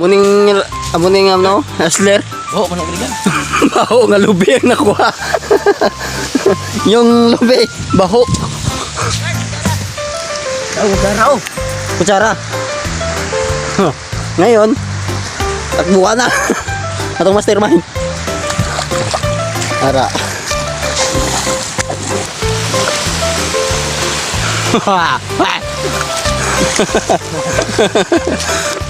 Muning, amuning ano, hustler. Oo, manong kaligan. Baho nga lubi ang nakuha. yung lubi, baho. Oo, garaw. Kutsara. Huh. Ngayon, takbuhan na. Atong mastermind. Ara.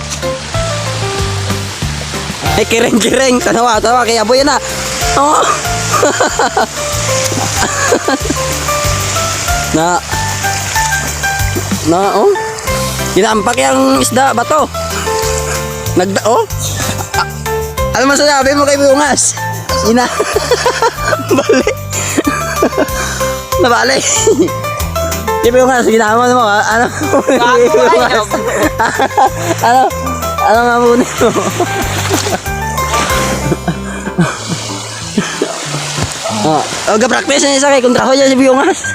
Eh, kireng-kireng. Tanawa, tanawa. Kaya boy na. Oh. na. Na, oh. Ginampak yung isda, bato. Nagda, oh. Ah, ano masasabi mo kay Bungas? Ina. Bali. Nabali. Kay Bungas, ginawa mo, ha? Ano? ano? Ano nga muna mo? Oh, oh, ga-practice na isa kay kontra ko dyan si Bungas.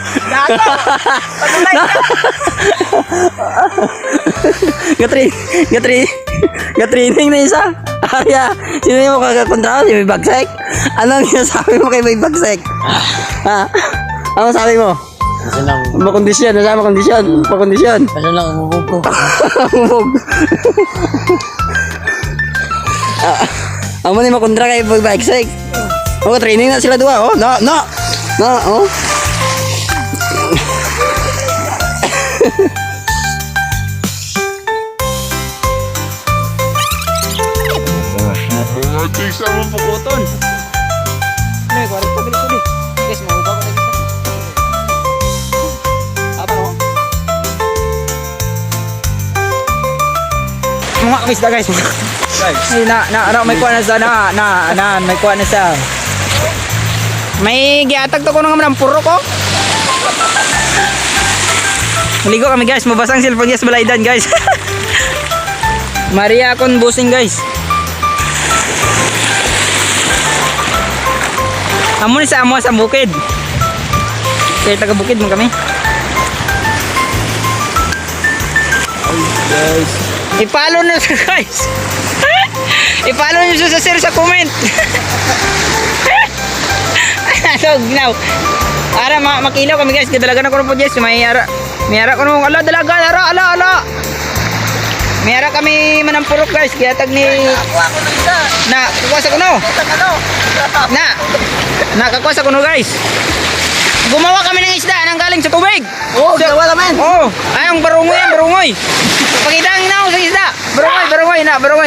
Gatri, gatri, gatraining na isa. Arya, sino yung kakakontra ko? Si May Bagsek? Anong sinasabi mo kay May Bagsek? Ha? Ano sabi mo? Kasi lang, Makondisyon, nasa makondisyon, makondisyon. kasi lang, umubog ko. Umog. Ah, amo ni makondra kay May Bagsek. Oh, training na sila dua, oh. No, no. No, oh. Bumating sa pukuton. Guys. Apa guys. Ay, na, na, ano, may kuha na sa, na, na, na, may kuha na sa. May giatag to ko nang ng puro ko. Maligo kami guys, mabasang cellphone guys, balaydan guys. Maria kon busing guys. Amo ni sa amo sa bukid. Kaya taga bukid man kami. Guys. I-follow nyo sa guys. I-follow nyo sa share sa comment. so, now. Ara ma makilaw kami guys, kadalaga na ko po guys, may ara. May ara ko nung ala dalaga, ara ala ala. May ara kami manampurok guys, kaya tag ni na kukuha sa kuno. Na. Nakakuha sa kuno guys. Gumawa kami ng isda nang galing sa tubig. Oh, gawa naman. Oh, ayong barungoy, barungoy. Pakita ang inaw sa isda. Barungoy, barungoy na, barungoy.